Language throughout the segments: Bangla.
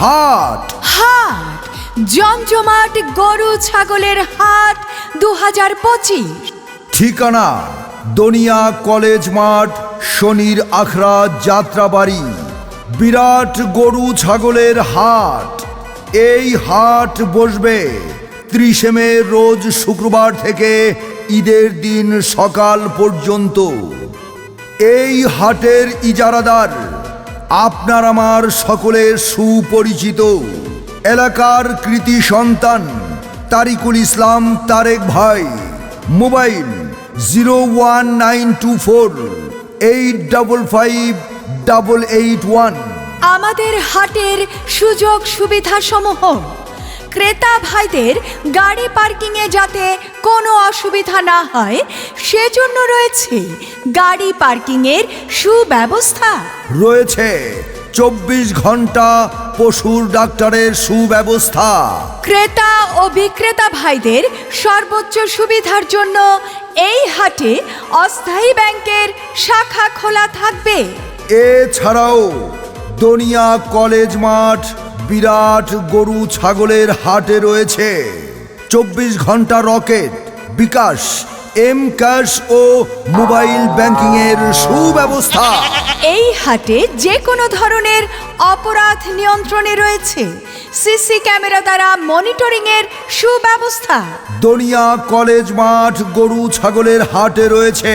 হাট। হাট জমজমাট গরু ছাগলের হাট দু হাজার পঁচিশ। ঠিকানা দনিয়া কলেজ মাঠ শনির আখড়া যাত্রাবাড়ি। বিরাট গরু ছাগলের হাট। এই হাট বসবে ত্রিশে মে রোজ শুক্রবার থেকে ঈদের দিন সকাল পর্যন্ত। এই হাটের ইজারাদার আপনার আমার সকলের সুপরিচিত। এলাকার কৃতি সন্তান, তারিকুল ইসলাম তারেক ভাই, mobile zero one nine two four eight double five double eight one. আমাদের হাটের সুযোগ সুবিধা সমূহ ক্রেতা ভাইদের গাড়ি পার্কিংয়ে যাতে কোনো অসুবিধা না হয় সেজন্য রয়েছে গাড়ি পার্কিংয়ের সুব্যবস্থা। রয়েছে চব্বিশ ঘণ্টা পশুর ডাক্তারের সুব্যবস্থা। ক্রেতা ও বিক্রেতা ভাইদের সর্বোচ্চ সুবিধার জন্য এই হাটে অস্থায়ী ব্যাংকের শাখা খোলা থাকবে। এছাড়াও দনিয়া কলেজ মাঠ বিরাট গরু ছাগলের হাটে রয়েছে। চব্বিশ ঘণ্টা রকেট বিকাশ এম ক্যাশ ও মোবাইল ব্যাংকিং এর সুব্যবস্থা। এই হাটে যে কোনো ধরনের অপরাধ নিয়ন্ত্রণে রয়েছে। সিসি ক্যামেরা দ্বারা মনিটরিংয়ের সুব্যবস্থা। দনিয়া কলেজ মাঠ গরু ছাগলের হাটে রয়েছে।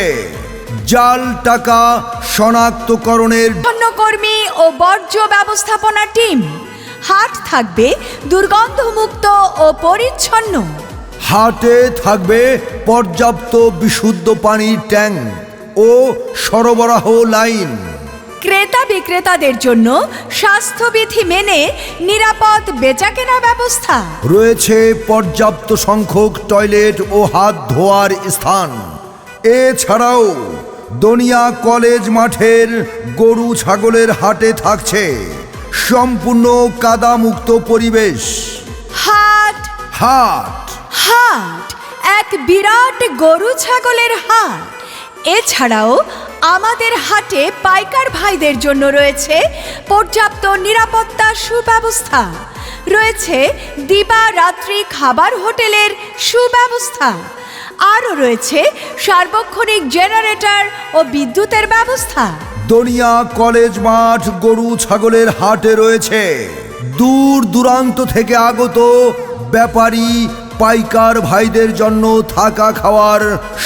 জাল টাকা শনাক্তকরণের কর্মী ও বর্জ্য ব্যবস্থাপনা টিম। হাট থাকবে দুর্গন্ধমুক্ত ও পরিচ্ছন্ন। হাটে থাকবে পর্যাপ্ত বিশুদ্ধ পানির ট্যাঙ্ক ও সরবরাহ লাইন। ক্রেতা বিক্রেতাদের জন্য স্বাস্থ্যবিধি মেনে নিরাপদ বেচাকেনা ব্যবস্থা। রয়েছে পর্যাপ্ত সংখ্যক টয়লেট ও হাত ধোয়ার স্থান। এছাড়াও দনিয়া কলেজ মাঠের গরু ছাগলের হাটে থাকছে। সম্পূর্ণ কাদামুক্ত পরিবেশ। হাট। হাট। হাট এক বিরাট গরু ছাগলের হাট। এছাড়াও আমাদের হাটে পাইকার ভাইদের জন্য রয়েছে পর্যাপ্ত নিরাপত্তা সুব্যবস্থা। রয়েছে দিবা রাত্রি খাবার হোটেলের সুব্যবস্থা। আরও রয়েছে সার্বক্ষণিক জেনারেটর ও বিদ্যুতের ব্যবস্থা। দনিয়া কলেজ মাঠ গরু ছাগলের হাটে রয়েছে। দূর দূরান্ত থেকে আগত ব্যাপারী পাইকার ভাইদের জন্য থাকা খাওয়ার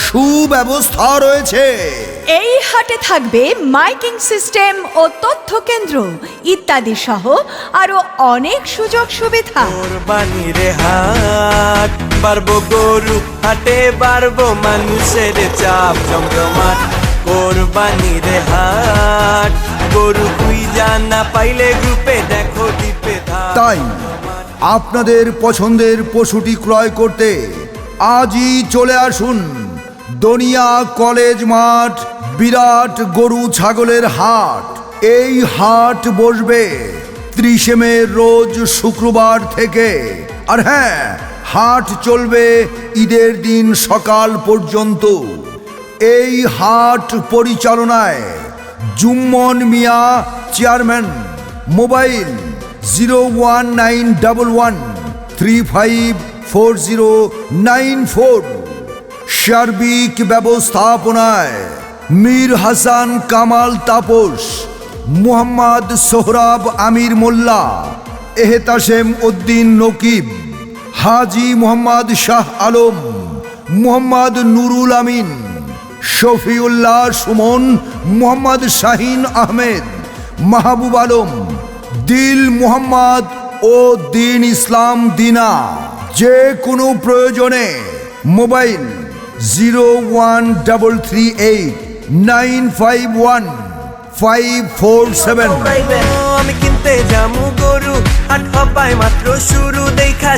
সুব্যবস্থা রয়েছে। এই হাটে থাকবে মাইকিং সিস্টেম ও তথ্য কেন্দ্র ইত্যাদি সহ আরও অনেক সুযোগ সুবিধা। কোরবানির হাট পারব গরু হাটে পারব মানুষের চাপ জমজমাট কোরবানির হাট। গরু কুই জানা পাইলে গ্রুপে দেখো ধার তাই আপনাদের পছন্দের পশুটি ক্রয় করতে আজই চলে আসুন দনিয়া কলেজ মাঠ, বিরাট গরু ছাগলের হাট। এই হাট বসবে ত্রিশে মে রোজ শুক্রবার থেকে। আর হ্যাঁ হাট চলবে ঈদের দিন সকাল পর্যন্ত। এই হাট পরিচালনায় Jummon Mia, chairman, mobile zero one nine double one three five four zero nine four. সার্বিক ব্যবস্থাপনায় মীর হাসান, কামাল তাপস, মুহাম্মদ সোহরাব আমির মোল্লা এহতাসেম উদ্দিন নকিব, হাজি মোহাম্মদ শাহ আলম, মোহাম্মদ নুরুল আমিন। শফিউল্লাহ সুমন, মোহাম্মদ শাহিন আহমেদ, মাহবুব আলম, দিল মোহাম্মদ ও দিন ইসলাম দিনা। যে কোনো প্রয়োজনে mobile zero one double three eight nine five one five four seven. আমি কিনতে জামু গরু হবাই মাত্র শুরু, দেখা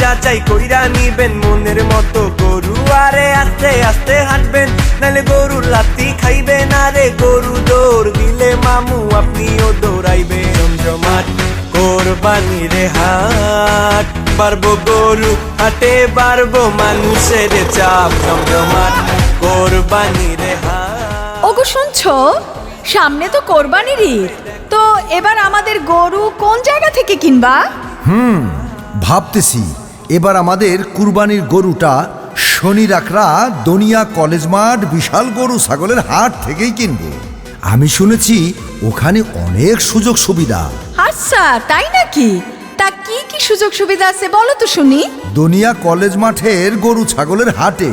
যাচাই কইরা নিবেন মনের মতো গরু। আরে আস্তে আস্তে হাঁটবেন নালে গরুর লাত্তি খাইবেন। আরে গরু দৌড় দিলে মামু আপনিও দৌড়াইবেন। জমজমাট কোরবানির হাট পারব গরু হাটে পারব মানুষের চাপ। জমজমাট কোরবানির হাট। ওগো শুনছো? সামনে তো কোরবানির ঈদ। তো এবার আমাদের গরু কোন জায়গা থেকে কিনবা? হুম ভাবতেছি। এবার আমাদের কুরবানির গরুটা শনি রাখরা দনিয়া কলেজ মাঠ বিশাল গরু ছাগলের হাট থেকেই কিনবো। আমি শুনেছি ওখানে অনেক সুযোগ সুবিধা। আচ্ছা তাই নাকি? তা কি কি সুযোগ সুবিধা আছে বলো তো শুনি। দনিয়া কলেজ মাঠের গরু ছাগলের হাটে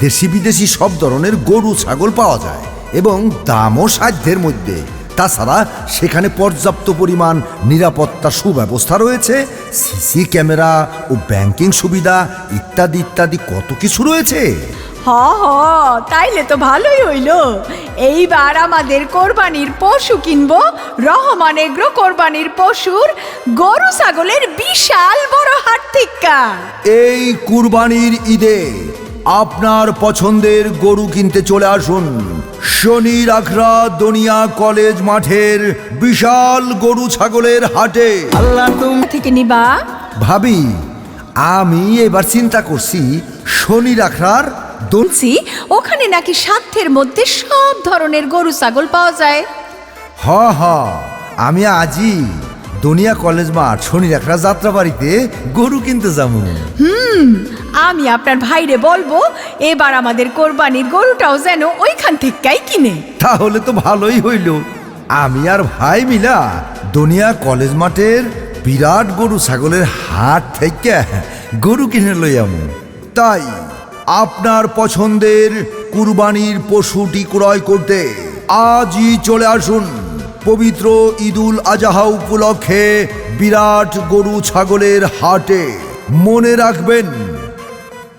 দেশি বিদেশি সব ধরনের গরু ছাগল পাওয়া যায় এবং দামও সাধ্যের মধ্যে। তাছাড়া সেখানে পর্যাপ্ত পরিমাণ নিরাপত্তা সুব্যবস্থা রয়েছে সিসি ক্যামেরা ও ব্যাংকিং সুবিধা ইত্যাদি ইত্যাদি কত কিছু রয়েছে। হ হ তাইলে তো ভালোই হইল। এইবার আমাদের কোরবানির পশু কিনবো রহমান এগ্রো কোরবানির পশুর গরু ছাগলের বিশাল বড় হাট এই কুরবানির ঈদে আপনার পছন্দের গরু কিনতে চলে আসুন। শনি রাখরা দনিয়া কলেজ মাঠের বিশাল গরু ছাগলের হাটে। আল্লাহ তুমি থেকে নিবা। ভাবি আমি এবার চিন্তা করছি শনি রাখরার দন ওখানে নাকি সাধ্যের মধ্যে সব ধরনের গরু ছাগল পাওয়া যায়। হ হ আমি আজই দনিয়া কলেজ মাঠ শনি রাখরা যাত্রা বাড়িতে গরু কিনতে যাব। হুম আমি আপনার ভাইরে বলব এবার আমাদের কোরবানির গরুটাও যেন ওইখান থেকেই কিনে। তাহলে তো ভালোই হইল। আমি আর ভাই মিলা দুনিয়া কলেজ মাঠের বিরাট গরু ছাগলের হাট থেকে গরু কিনে লইয়াম তাই আপনার পছন্দের কুরবানির পশুটি ক্রয় করতে আজই চলে আসুন। পবিত্র ঈদুল আজাহা উপলক্ষে বিরাট গরু ছাগলের হাটে। মনে রাখবেন